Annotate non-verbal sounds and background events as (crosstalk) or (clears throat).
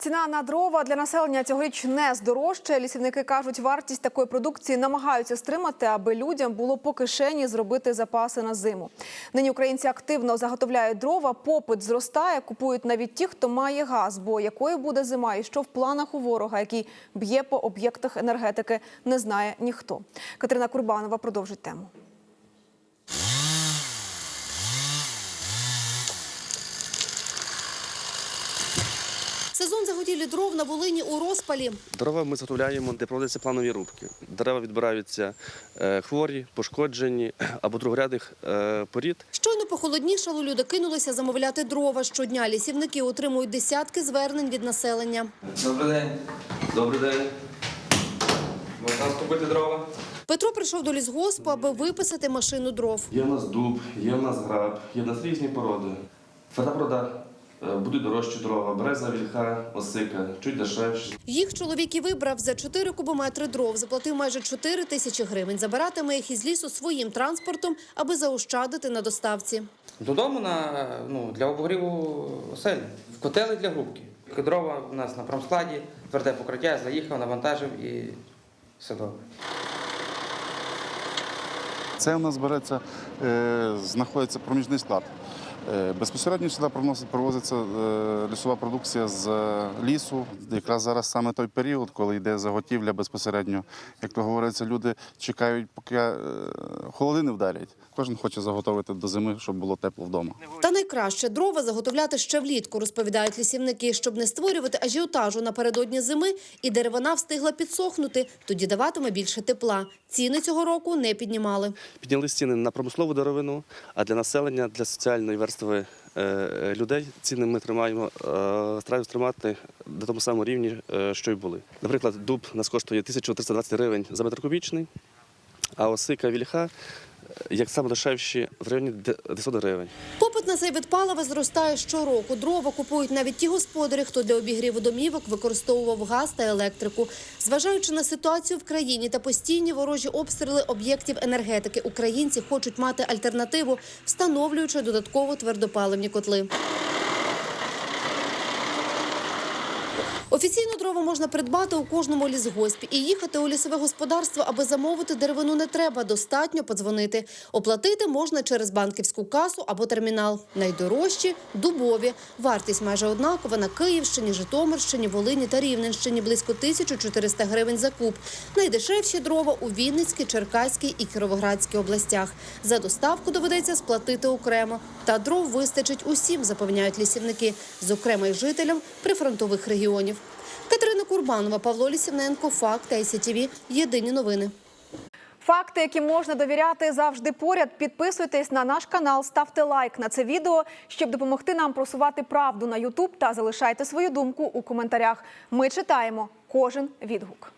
Ціна на дрова для населення цьогоріч не здорожчає. Лісівники кажуть, вартість такої продукції намагаються стримати, аби людям було по кишені зробити запаси на зиму. Нині українці активно заготовляють дрова, попит зростає, купують навіть ті, хто має газ. Бо якою буде зима і що в планах у ворога, який б'є по об'єктах енергетики, не знає ніхто. Катерина Курбанова продовжить тему. Сезон заготівлі дров на Волині у розпалі. Дрова ми заготовляємо, де проводяться планові рубки. Дерева відбираються е, хворі, пошкоджені (clears throat) або другорядних е, порід. Щойно похолоднішало, люди кинулися замовляти дрова. Щодня лісівники отримують десятки звернень від населення. Добрий день. Добрий день. Можна скупити дрова? Петро прийшов до лісгоспу, аби виписати машину дров. Є в нас дуб, є в нас граб, є в нас різні породи. Е, будуть дорожчі дрова, береза, вільха, осика, чуть дешевші. Їх чоловік і вибрав за 4 кубометри дров. Заплатив майже 4 тисячі гривень. Забиратиме їх із лісу своїм транспортом, аби заощадити на доставці. Додому на, ну, для обогріву оселі. В котели для грубки. Дрова у нас на промскладі, тверде покриття, заїхав, навантажив і все добре. Це у нас береться, е, знаходиться проміжний склад. Е, Безпосередньо сюди привозиться е, лісова продукція з е, лісу. Якраз зараз саме той період, коли йде заготівля безпосередньо. Як то говориться, люди чекають, поки холоди не вдарять. Кожен хоче заготовити до зими, щоб було тепло вдома. Та найкраще дрова заготовляти ще влітку, розповідають лісівники, щоб не створювати ажіотажу напередодні зими, і деревина встигла підсохнути, тоді даватиме більше тепла. Ціни цього року не піднімали. Підняли ціни на промислову деревину, а для населення, для соціальної верстви е, людей ціни ми тримаємо, е, стараємося тримати на тому самому рівні, е, що й були. Наприклад, дуб нас коштує 1320 гривень за метр кубічний, а осика вільха, е, як саме дешевші, в районі 900 гривень. На цей вид палива зростає щороку. Дрова купують навіть ті господарі, хто для обігріву домівок використовував газ та електрику. Зважаючи на ситуацію в країні та постійні ворожі обстріли об'єктів енергетики, українці хочуть мати альтернативу, встановлюючи додатково твердопаливні котли. Офіційно дрова можна придбати у кожному лісгоспі і їхати у лісове господарство, аби замовити деревину не треба. Достатньо подзвонити. Оплатити можна через банківську касу або термінал. Найдорожчі дубові. Вартість майже однакова на Київщині, Житомирщині, Волині та Рівненщині близько 1400 гривень за куб. Найдешевші дрова у Вінницькій, Черкаській і Кіровоградській областях. За доставку доведеться сплатити окремо. Та дров вистачить усім, запевняють лісівники, зокрема й жителям прифронтових регіонів. Курбанова, Павло Лісівненко, Факт, ICTV. Єдині новини. Факти, які можна довіряти, завжди поряд. Підписуйтесь на наш канал, ставте лайк на це відео, щоб допомогти нам просувати правду на Ютуб та залишайте свою думку у коментарях. Ми читаємо кожен відгук.